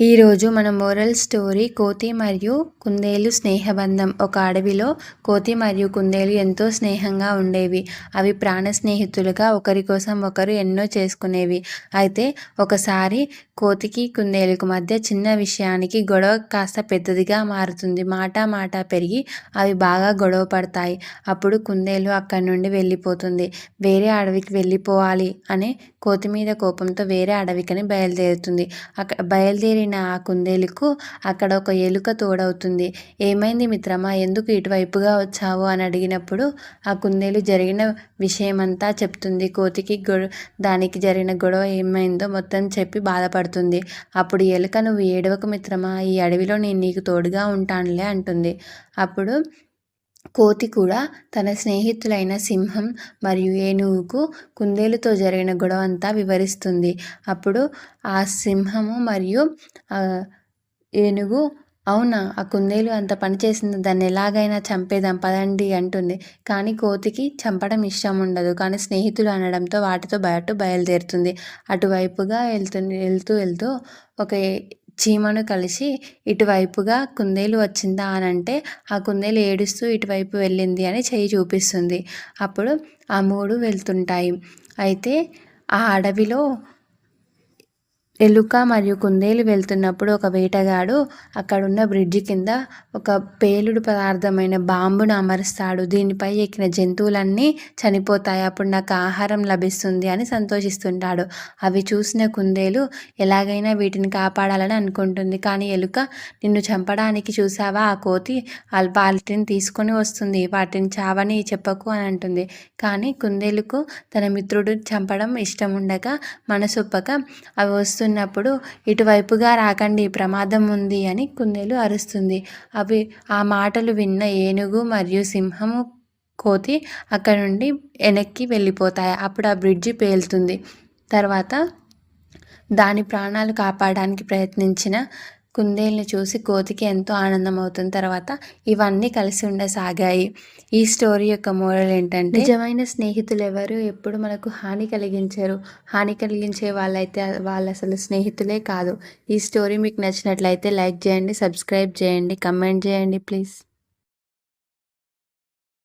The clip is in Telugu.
ఈరోజు మన మోరల్ స్టోరీ కోతి మరియు కుందేలు స్నేహబంధం. ఒక అడవిలో కోతి మరియు కుందేలు ఎంతో స్నేహంగా ఉండేవి. అవి ప్రాణ స్నేహితులుగా ఒకరి కోసం ఒకరు ఎన్నో చేసుకునేవి. అయితే ఒకసారి కోతికి కుందేలుకు మధ్య చిన్న విషయానికి గొడవ కాస్త పెద్దదిగా మారుతుంది. మాట మాట పెరిగి అవి బాగా గొడవ పడతాయి. అప్పుడు కుందేలు అక్కడి నుండి వెళ్ళిపోతుంది. వేరే అడవికి వెళ్ళిపోవాలి అనే కోతి మీద కోపంతో వేరే అడవికని బయలుదేరుతుంది. అక్కడ బయలుదేరి వెళ్ళిన ఆ కుందేలుకు అక్కడ ఒక ఎలుక తోడవుతుంది. ఏమైంది మిత్రమా? ఎందుకు ఇటువైపుగా వచ్చావు? అని అడిగినప్పుడు ఆ కుందేలు జరిగిన విషయమంతా చెప్తుంది. కోతికి గొ దానికి జరిగిన గొడవ ఏమైందో మొత్తం చెప్పి బాధపడుతుంది. అప్పుడు ఎలుక నువ్వు ఏడవకు మిత్రమా? ఈ అడవిలో నేను నీకు తోడుగా ఉంటానులే అంటుంది. అప్పుడు కోతి కూడా తన స్నేహితులైన సింహం మరియు ఏనుగుకు కుందేలుతో జరిగిన గొడవ అంతా వివరిస్తుంది. అప్పుడు ఆ సింహము మరియు ఏనుగు అవునా ఆ కుందేలు అంత పని చేసింది దాన్ని ఎలాగైనా చంపేదాం పదండి అంటుంది. కానీ కోతికి చంపడం ఇష్టం ఉండదు. కానీ స్నేహితులు అనడంతో వాటితో బయట బయలుదేరుతుంది. అటువైపుగా వెళ్తుంది వెళ్తూ వెళ్తూ ఒక చీమను కలిసి ఇటువైపుగా కుందేలు వచ్చిందా అని అంటే ఆ కుందేలు ఏడుస్తూ ఇటువైపు వెళ్ళింది అని చేయి చూపిస్తుంది. అప్పుడు ఆ మూడు వెళ్తుంటాయి. అయితే ఆ అడవిలో ఎలుక మరియు కుందేలు వెళ్తున్నప్పుడు ఒక వేటగాడు అక్కడున్న బ్రిడ్జి కింద ఒక పేలుడు పదార్థమైన బాంబును అమరుస్తాడు. దీనిపై ఎక్కిన జంతువులన్నీ చనిపోతాయి. అప్పుడు నాకు ఆహారం లభిస్తుంది అని సంతోషిస్తుంటాడు. అవి చూసిన కుందేలు ఎలాగైనా వీటిని కాపాడాలని అనుకుంటుంది. కానీ ఎలుక నిన్ను చంపడానికి చూసావా ఆ కోతి? వాటిని తీసుకొని వస్తుంది. వాటిని చావని చెప్పకు అని అంటుంది. కానీ కుందేలుకు తన మిత్రుడు చంపడం ఇష్టం ఉండక మనసొప్పక అవి వస్తు వస్తున్నప్పుడు ఇటువైపుగా రాకండి ప్రమాదం ఉంది అని కుందేలు అరుస్తుంది. అవి ఆ మాటలు విన్న ఏనుగు మరియు సింహము కోతి అక్కడ నుండి వెనక్కి వెళ్ళిపోతాయి. అప్పుడు ఆ బ్రిడ్జి పేలుతుంది. తర్వాత దాని ప్రాణాలు కాపాడడానికి ప్రయత్నించిన కుందేల్ని చూసి కోతికి ఎంతో ఆనందం అవుతుంది తర్వాత ఇవన్నీ కలిసి ఉండసాగాయి. ఈ స్టోరీ యొక్క మోడల్ ఏంటంటే నిజమైన స్నేహితులు ఎవరు ఎప్పుడు మనకు హాని కలిగించరు. హాని కలిగించే వాళ్ళైతే వాళ్ళు అసలు స్నేహితులే కాదు. ఈ స్టోరీ మీకు నచ్చినట్లయితే లైక్ చేయండి సబ్స్క్రైబ్ చేయండి కమెంట్ చేయండి ప్లీజ్.